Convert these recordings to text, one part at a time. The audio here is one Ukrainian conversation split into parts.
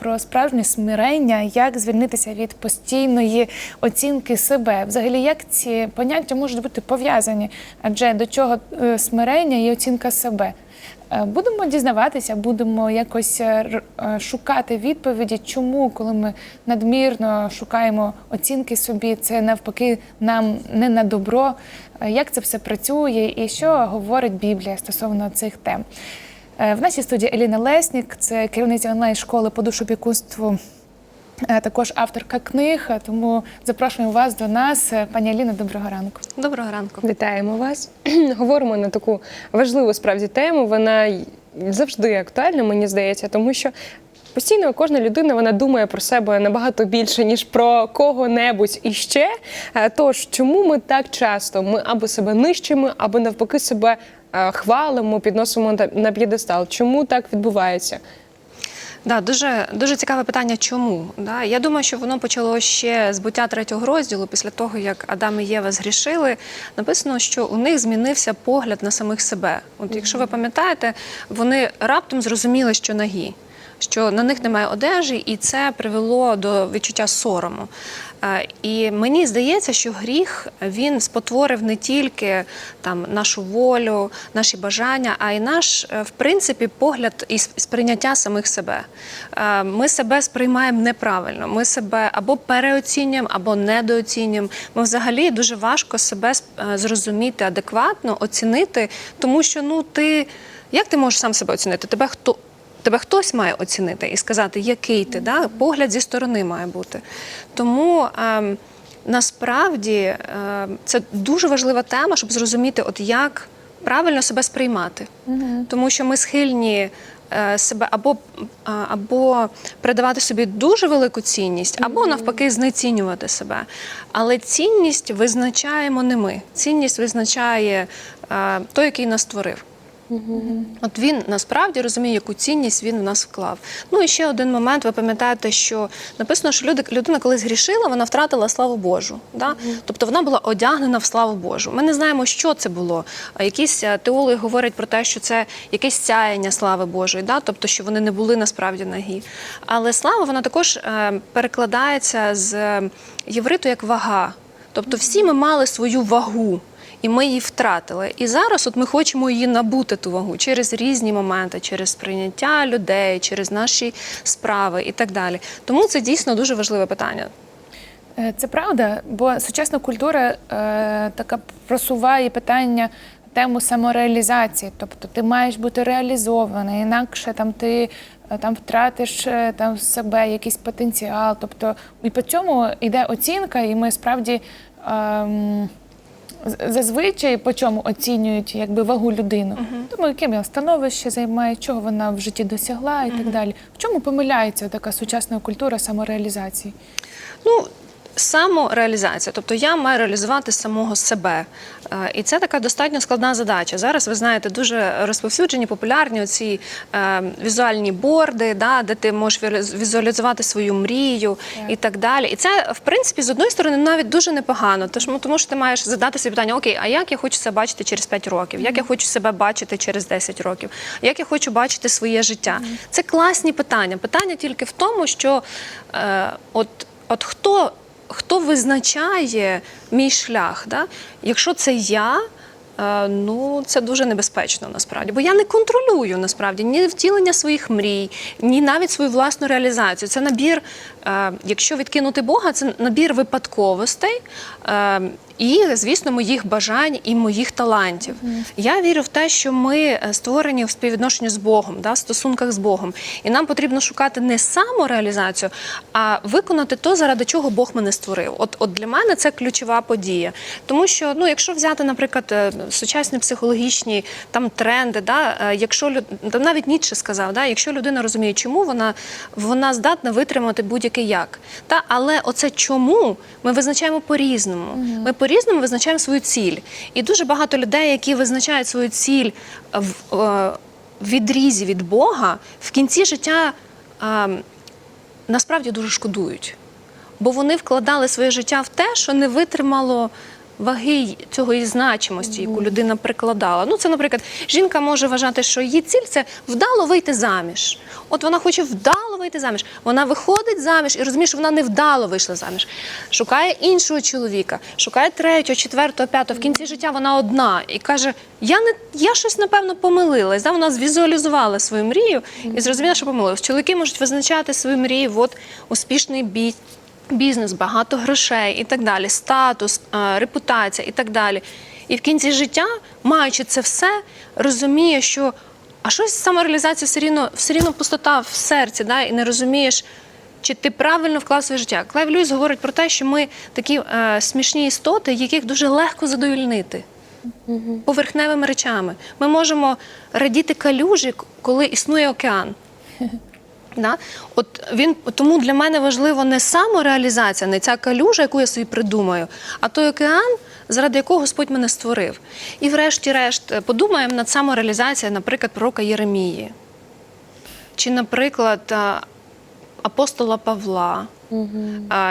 про справжнє смирення, як звільнитися від постійної оцінки себе. Взагалі, як ці поняття можуть бути пов'язані? Адже до чого е, смирення і оцінка себе? Е, Будемо дізнаватися, будемо якось е, шукати відповіді, чому, коли ми надмірно шукаємо оцінки собі, це навпаки нам не на добро. Як це все працює і що говорить Біблія стосовно цих тем? Е, В нашій студії Еліна Леснік, це керівниця онлайн-школи по душопікунству, е, також авторка книг. Тому запрошуємо вас до нас. Е, Пані Аліна, доброго ранку. Доброго ранку. Вітаємо вас. Говоримо на таку важливу справді тему. Вона завжди актуальна, мені здається, тому що постійно кожна людина вона думає про себе набагато більше, ніж про кого-небудь іще. Тож, чому ми так часто ми або себе нищимо, або навпаки себе хвалимо, підносимо на- на п'єдестал? Чому так відбувається? Да, дуже, дуже цікаве питання, чому. Да? Я думаю, що воно почало ще з буття третього розділу, після того, як Адам і Єва згрішили. Написано, що у них змінився погляд на самих себе. От якщо ви пам'ятаєте, вони раптом зрозуміли, що нагі. Що на них немає одежі, і це привело до відчуття сорому. Е, І мені здається, що гріх він спотворив не тільки там нашу волю, наші бажання, а й наш, е, в принципі, погляд і сприйняття самих себе. Е, Ми себе сприймаємо неправильно. Ми себе або переоцінюємо, або недооцінюємо. Ми взагалі дуже важко себе зрозуміти адекватно, оцінити, тому що ну ти як ти можеш сам себе оцінити? Тебе хто? Тебе хтось має оцінити і сказати, який ти, да? погляд зі сторони має бути. Тому ем, насправді ем, це дуже важлива тема, щоб зрозуміти, от як правильно себе сприймати. Тому що ми схильні е, себе або, або придавати собі дуже велику цінність, або навпаки знецінювати себе. Але цінність визначаємо не ми. Цінність визначає е, той, який нас створив. От він насправді розуміє, яку цінність він в нас вклав. Ну і ще один момент. Ви пам'ятаєте, що написано, що люди, людина, коли згрішила, вона втратила славу Божу. Да? Тобто вона була одягнена в славу Божу. Ми не знаємо, що це було. Якісь е, теологи говорять про те, що це якесь сяєння слави Божої, да? тобто, що вони не були насправді нагі. Але слава вона також е, перекладається з євриту як вага. Тобто, всі ми мали свою вагу. І ми її втратили. І зараз от ми хочемо її набути ту вагу через різні моменти, через сприйняття людей, через наші справи і так далі. Тому це дійсно дуже важливе питання. Е, Це правда, бо сучасна культура е, така просуває питання тему самореалізації. Тобто ти маєш бути реалізований, інакше там ти е, там втратиш е, там себе, якийсь потенціал. Тобто, і по цьому йде оцінка, і ми справді. ем, Зазвичай по чому оцінюють якби вагу людину, тому яким вона становище займає, чого вона в житті досягла і так далі. В чому помиляється така сучасна культура самореалізації? Ну, самореалізація, тобто я маю реалізувати самого себе. Е, І це така достатньо складна задача. Зараз ви знаєте, дуже розповсюджені, популярні оці е, візуальні борди, да, де ти можеш візуалізувати свою мрію і так далі. І це, в принципі, з одної сторони, навіть дуже непогано. Тож, тому що ти маєш задати собі питання: окей, а як я хочу себе бачити через 5 років? Як я хочу себе бачити через 10 років? Як я хочу бачити своє життя? Це класні питання. Питання тільки в тому, що е, от, от хто хто визначає мій шлях? Да? Якщо це я, е, ну це дуже небезпечно насправді, бо я не контролюю насправді ні втілення своїх мрій, ні навіть свою власну реалізацію. Це набір, е, якщо відкинути Бога, це набір випадковостей. І, звісно, моїх бажань і моїх талантів. Я вірю в те, що ми е, створені в співвідношенні з Богом, да, в стосунках з Богом. І нам потрібно шукати не самореалізацію, а виконати то, заради чого Бог мене створив. От, от для мене це ключова подія. Тому що, ну, якщо взяти, наприклад, е, сучасні психологічні там тренди, да, е, якщо люд- навіть Ніцше сказав, да, якщо людина розуміє, чому вона, вона здатна витримати будь-який як. Та, але оце чому ми визначаємо по-різному. Ми по-різному визначаємо свою ціль. І дуже багато людей, які визначають свою ціль в, е, відрізі від Бога, в кінці життя е, насправді дуже шкодують. Бо вони вкладали своє життя в те, що не витримало ваги цього і значимості, яку людина прикладала. Ну, це, наприклад, жінка може вважати, що її ціль це вдало вийти заміж. От вона хоче вдало вийти заміж. Вона виходить заміж і розуміє, що вона невдало вийшла заміж. Шукає іншого чоловіка, шукає третього, четвертого, п'ятого. В кінці життя вона одна і каже: Я не я щось напевно помилилась. Да? Вона звізуалізувала свою мрію і зрозуміла, що помилилась. Чоловіки можуть визначати свою мрію, от успішний бій. Бізнес, багато грошей і так далі, статус, репутація і так далі. І в кінці життя, маючи це все, розуміє, що а щось самореалізація все рівно, все рівно пустота в серці, да? і не розумієш, чи ти правильно вклав своє життя. Клайв Льюіс говорить про те, що ми такі е, смішні істоти, яких дуже легко задовільнити поверхневими речами. Ми можемо радіти калюжі, коли існує океан. Да? От він тому для мене важливо не самореалізація, не ця калюжа, яку я собі придумаю, а той океан, заради якого Господь мене створив. І врешті-решт е, подумаємо над самореалізацією, наприклад, пророка Єремії, чи, наприклад, е, апостола Павла, угу.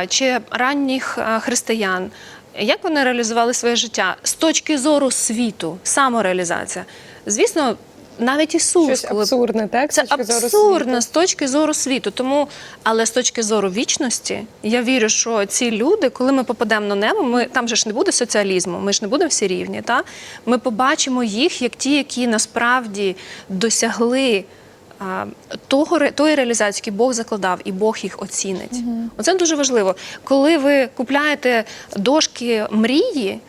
чи ранніх християн. Як вони реалізували своє життя з точки зору світу, самореалізація? Звісно, навіть Ісус, Щось коли абсурдне, так? це абсурдно з точки зору світу. Тому, але з точки зору вічності, я вірю, що ці люди, коли ми попадемо на небо, ми там же ж не буде соціалізму, ми ж не будемо всі рівні. Та ми побачимо їх як ті, які насправді досягли. Того тої реалізації, яку Бог закладав, і Бог їх оцінить. Оце дуже важливо. Коли ви купляєте дошки мрії,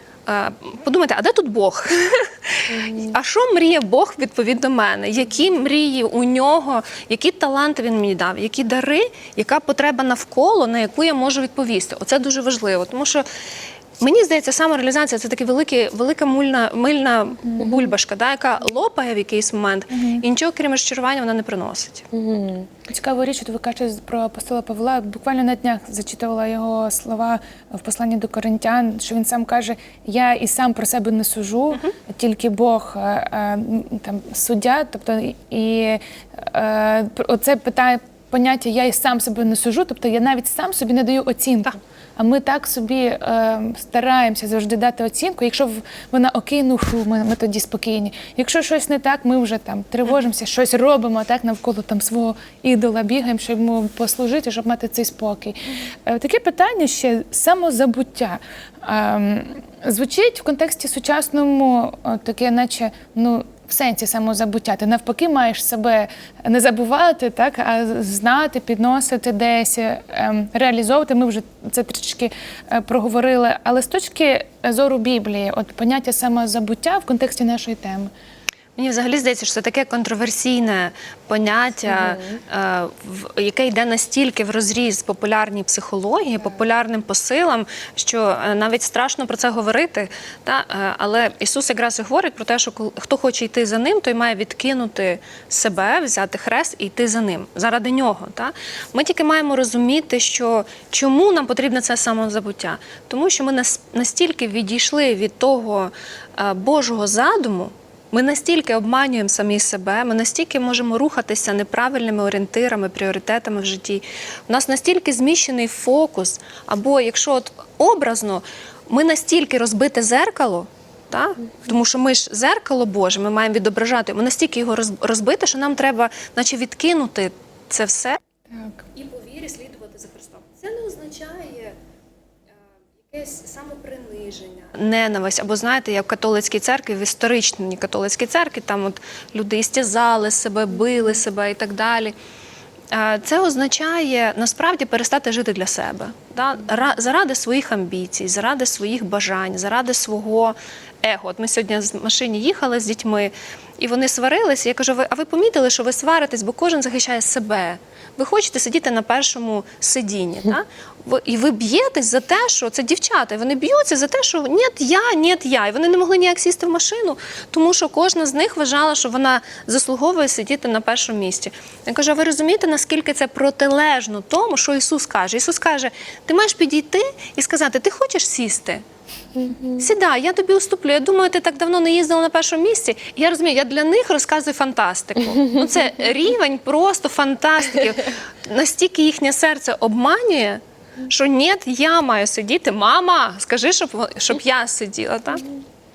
подумайте, а де тут Бог? А що мріє Бог відповідно мене? Які мрії у нього, які таланти він мені дав, які дари, яка потреба навколо, на яку я можу відповісти? Оце дуже важливо, тому що. Мені здається, самореалізація це така велика, мульна, мильна бульбашка, да, яка лопає в якийсь момент, і нічого крім розчарування вона не приносить. Цікава річ, ви кажете про апостола Павла. Буквально на днях зачитувала його слова в посланні до коринтян, що він сам каже: Я і сам про себе не сужу, тільки Бог е, е, там суддя. Тобто і е, оце питає поняття Я і сам себе не сужу, тобто я навіть сам собі не даю оцінку. Так. А ми так собі е, стараємося завжди дати оцінку. Якщо вона окей, ну фу, ми, ми тоді спокійні. Якщо щось не так, ми вже там тривожимося, щось робимо так навколо там свого ідола, бігаємо, щоб йому послужити, щоб мати цей спокій. Е, таке питання ще самозабуття. Ем, звучить в контексті сучасному е, таке, наче ну. В сенсі самозабуття. Ти навпаки маєш себе не забувати, так, а знати, підносити десь, ем, реалізовувати. Ми вже це трішки е, проговорили. Але з точки зору Біблії, от поняття самозабуття в контексті нашої теми. Мені взагалі здається, що це таке контроверсійне поняття, е, в- яке йде настільки в розріз популярній психології, популярним посилам, що е, навіть страшно про це говорити. Та? Е, Але Ісус якраз і говорить про те, що хто хоче йти за ним, той має відкинути себе, взяти хрест і йти за ним заради нього. Та? Ми тільки маємо розуміти, що чому нам потрібне це самозабуття, тому що ми настільки відійшли від того Божого задуму. Ми настільки обманюємо самі себе, ми настільки можемо рухатися неправильними орієнтирами, пріоритетами в житті. У нас настільки зміщений фокус, або якщо от образно, ми настільки розбите зеркало. Та? Тому що ми ж зеркало Боже, ми маємо відображати. Ми настільки його роз- розбите, що нам треба, наче відкинути це все Так. і по вірі слідувати за Христом. Це не означає якесь самоприниження. Ненависть, або знаєте, як в католицькій церкві, в історичній католицькій церкві, там от люди істязали себе, били себе і так далі. Це означає насправді перестати жити для себе заради своїх амбіцій, заради своїх бажань, заради свого его. От ми сьогодні з машині їхали з дітьми, і вони сварилися. Я кажу: ви, а ви помітили, що ви сваритесь, бо кожен захищає себе. Ви хочете сидіти на першому сидінні. Да? І ви б'єтесь за те, що це дівчата, і вони б'ються за те, що ні, я, ні, я. І вони не могли ніяк сісти в машину, тому що кожна з них вважала, що вона заслуговує сидіти на першому місці. Я кажу, а ви розумієте, наскільки це протилежно тому, що Ісус каже? Ісус каже: ти маєш підійти і сказати, ти хочеш сісти? Сідай, я тобі уступлю. Я думаю, ти так давно не їздила на першому місці. І я розумію, я для них розказую фантастику. Ну це рівень просто фантастики. Настільки їхнє серце обманює, що ні, я маю сидіти. Мама, скажи, щоб, щоб я сиділа. Так?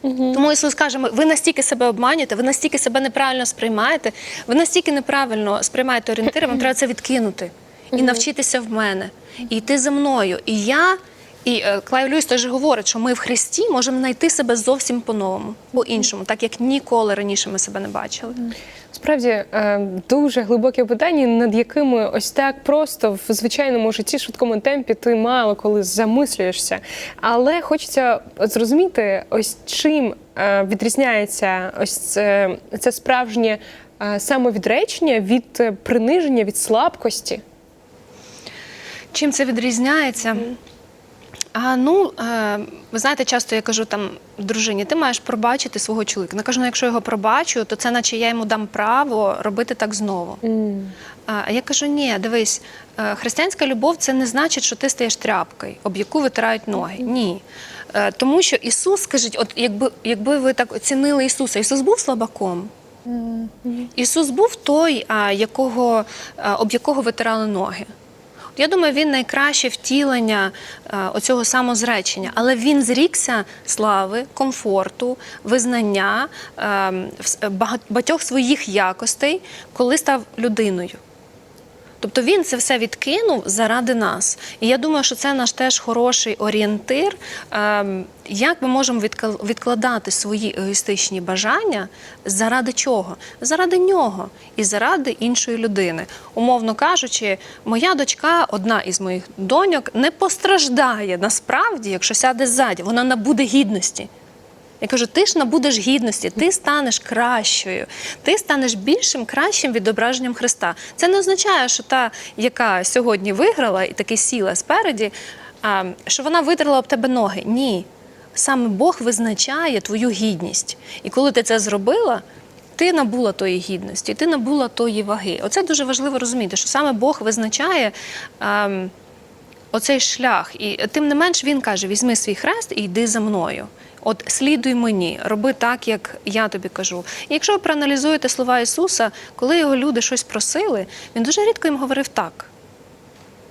Тому Ісус каже, ви настільки себе обманюєте, ви настільки себе неправильно сприймаєте, ви настільки неправильно сприймаєте орієнтири, вам треба це відкинути. і навчитися в мене, і йти за мною. І я, і е, Клайв Льюіс теж говорить, що ми в Христі можемо знайти себе зовсім по-новому, по-іншому, так як ніколи раніше ми себе не бачили. Справді е, дуже глибоке питання, над якими ось так просто в звичайному житті, швидкому темпі ти мало коли замислюєшся. Але хочеться зрозуміти, ось чим е, відрізняється ось це, це справжнє самовідречення від приниження, від слабкості. Чим це відрізняється? А, ну, е, ви знаєте, часто я кажу там дружині, ти маєш пробачити свого чоловіка. Вона каже, ну якщо я його пробачу, то це наче я йому дам право робити так знову. А я кажу: ні, дивись, е, християнська любов це не значить, що ти стаєш тряпкою, об яку витирають ноги. Ні. Е, Тому що Ісус, скажіть, от якби, якби ви так оцінили Ісуса, Ісус був слабаком. Ісус був той, а, якого, а, об якого витирали ноги. Я думаю, він найкраще втілення а, оцього самозречення, але він зрікся слави, комфорту, визнання вс- багатьох своїх якостей, коли став людиною. Тобто він це все відкинув заради нас. І я думаю, що це наш теж хороший орієнтир, ем, як ми можемо відкл- відкладати свої егоїстичні бажання заради чого? Заради нього і заради іншої людини. Умовно кажучи, моя дочка, одна із моїх доньок, не постраждає насправді, якщо сяде ззаді, вона набуде гідності. Я кажу, ти ж набудеш гідності, ти станеш кращою, ти станеш більшим, кращим відображенням Христа. Це не означає, що та, яка сьогодні виграла і таки сіла спереді, що вона витерла об тебе ноги. Ні. Саме Бог визначає твою гідність. І коли ти це зробила, ти набула тої гідності, ти набула тої ваги. Оце дуже важливо розуміти, що саме Бог визначає. оцей шлях. І тим не менш він каже: візьми свій хрест і йди за мною. От слідуй мені, роби так, як я тобі кажу. І якщо ви проаналізуєте слова Ісуса, коли його люди щось просили, він дуже рідко їм говорив так.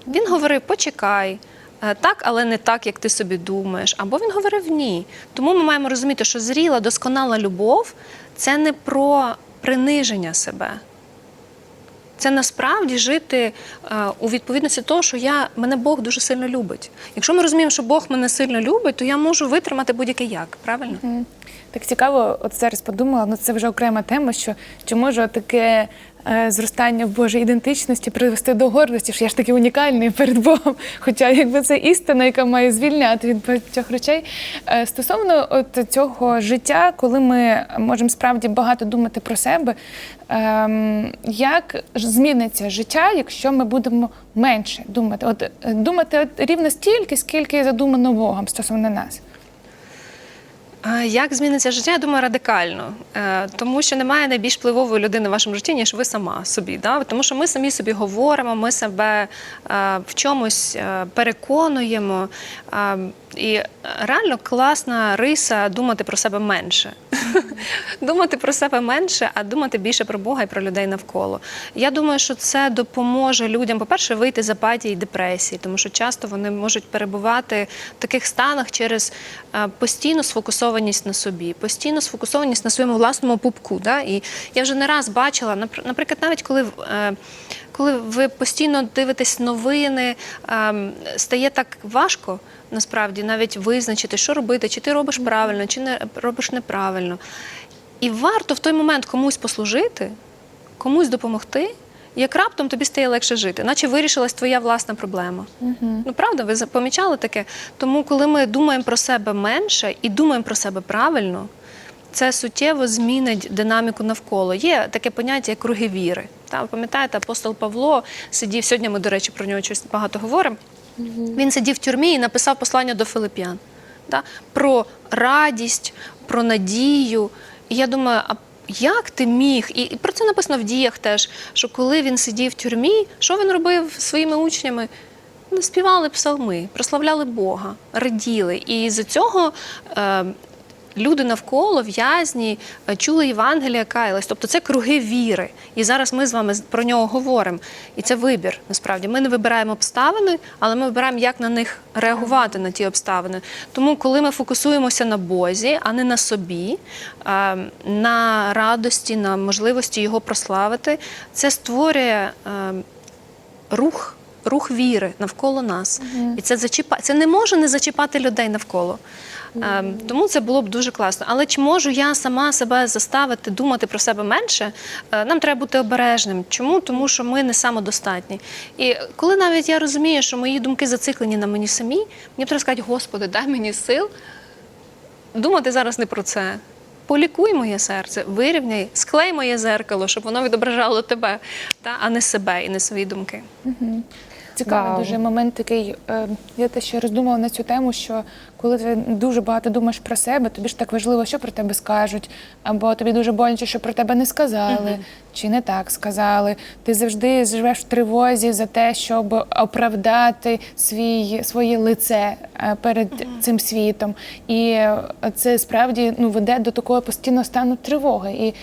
Він говорив: почекай. е, Так, але не так, як ти собі думаєш. Або він говорив ні. Тому ми маємо розуміти, що зріла, досконала любов це не про приниження себе. Це насправді жити е, у відповідності того, що я мене Бог дуже сильно любить. Якщо ми розуміємо, що Бог мене сильно любить, то я можу витримати будь-який як, правильно? Мгм. Так цікаво, от зараз подумала, ну це вже окрема тема, що чи може таке зростання в Божій ідентичності привести до гордості, що я ж такий унікальний перед Богом. Хоча якби це істина, яка має звільняти від багатьох речей. Е, стосовно от цього життя, коли ми можемо справді багато думати про себе, ем, як зміниться життя, якщо ми будемо менше думати? От е, думати рівно стільки, скільки задумано Богом стосовно нас. Як зміниться життя? Я думаю, радикально. Е, Тому що немає найбільш впливової людини в вашому житті, ніж ви сама собі. Да? Тому що ми самі собі говоримо, ми себе е, в чомусь е, переконуємо. І реально класна риса думати про себе менше. думати про себе менше, а думати більше про Бога і про людей навколо. Я думаю, що це допоможе людям, по-перше, вийти з апатії і депресії, тому що часто вони можуть перебувати в таких станах через е, постійну сфокусованість на собі, постійну сфокусованість на своєму власному пупку. Да? І я вже не раз бачила, наприклад, навіть коли. е, Коли ви постійно дивитесь новини, ем, стає так важко насправді навіть визначити, що робити, чи ти робиш правильно, чи не робиш неправильно. І варто в той момент комусь послужити, комусь допомогти, як раптом тобі стає легше жити, наче вирішилась твоя власна проблема. Ну правда, ви помічали таке? Тому, коли ми думаємо про себе менше і думаємо про себе правильно, це суттєво змінить динаміку навколо. Є таке поняття, як круги віри. Та, ви пам'ятаєте, апостол Павло сидів, сьогодні ми, до речі, про нього щось багато говоримо. Він сидів в тюрмі і написав послання до Филип'ян про радість, про надію. І я думаю, а як ти міг? І, про це написано в діях теж, що коли він сидів в тюрмі, що він робив своїми учнями? Ну, співали псалми, прославляли Бога, раділи. І з цього е, люди навколо, в'язні, е, чули Євангелія, каялись. Тобто це круги віри. І зараз ми з вами про нього говоримо. І це вибір. Насправді ми не вибираємо обставини, але ми вибираємо, як на них реагувати на ті обставини. Тому, коли ми фокусуємося на Бозі, а не на собі, е, на радості, на можливості його прославити, це створює. е, рух рух віри навколо нас. І це зачіпа... це не може не зачіпати людей навколо. Ем, тому це було б дуже класно. Але чи можу я сама себе заставити думати про себе менше? Е, нам треба бути обережним. Чому? Тому що ми не самодостатні. І коли навіть я розумію, що мої думки зациклені на мені самі, мені треба сказати, Господи, дай мені сил думати зараз не про це. Полікуй моє серце, вирівняй, склей моє зеркало, щоб воно відображало тебе, та, а не себе і не свої думки. Цікавий Вау. дуже момент такий. Е, я те ще роздумала на цю тему, що коли ти дуже багато думаєш про себе, тобі ж так важливо, що про тебе скажуть, або тобі дуже боляче, що про тебе не сказали, чи не так сказали. Ти завжди живеш в тривозі за те, щоб оправдати свій, своє лице е, перед цим світом. І е, це справді ну, веде до такого постійного стану тривоги. І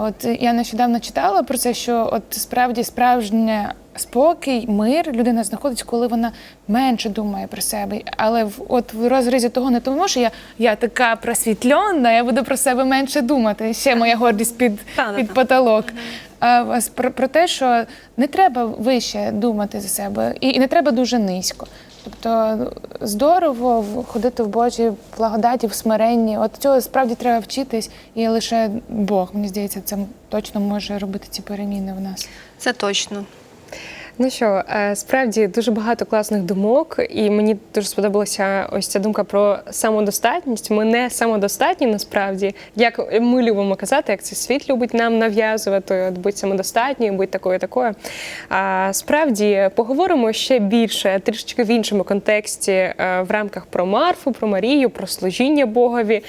От я нещодавно читала про це, що от справді справжня спокій, мир людина знаходить, коли вона менше думає про себе. Але в от в розрізі того не тому, що я, я така просвітльона, я буду про себе менше думати. Ще моя гордість під, під потолок. А про, про те, що не треба вище думати за себе, і, і не треба дуже низько. Тобто здорово в- ходити в Божій благодаті, в смиренні. От цього справді треба вчитись, і лише Бог, мені здається, це точно може робити ці переміни в нас. Це точно. Ну що, е, справді дуже багато класних думок, і мені дуже сподобалася ось ця думка про самодостатність. Ми не самодостатні насправді, як ми любимо казати, як цей світ любить нам нав'язувати, от будь самодостатньою, будь такою, такою. А справді поговоримо ще більше, трішечки в іншому контексті е, в рамках про Марфу, про Марію, про служіння Богові.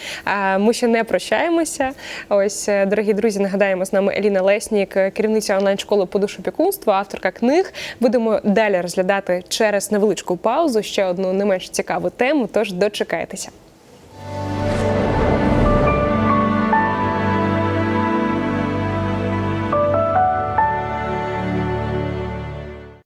Ми ще не прощаємося. Ось, е, дорогі друзі, нагадаємо з нами Еліна Леснік, керівниця онлайн-школи по душопікунству, авторка книг. Будемо далі розглядати через невеличку паузу ще одну не менш цікаву тему. Тож дочекайтеся.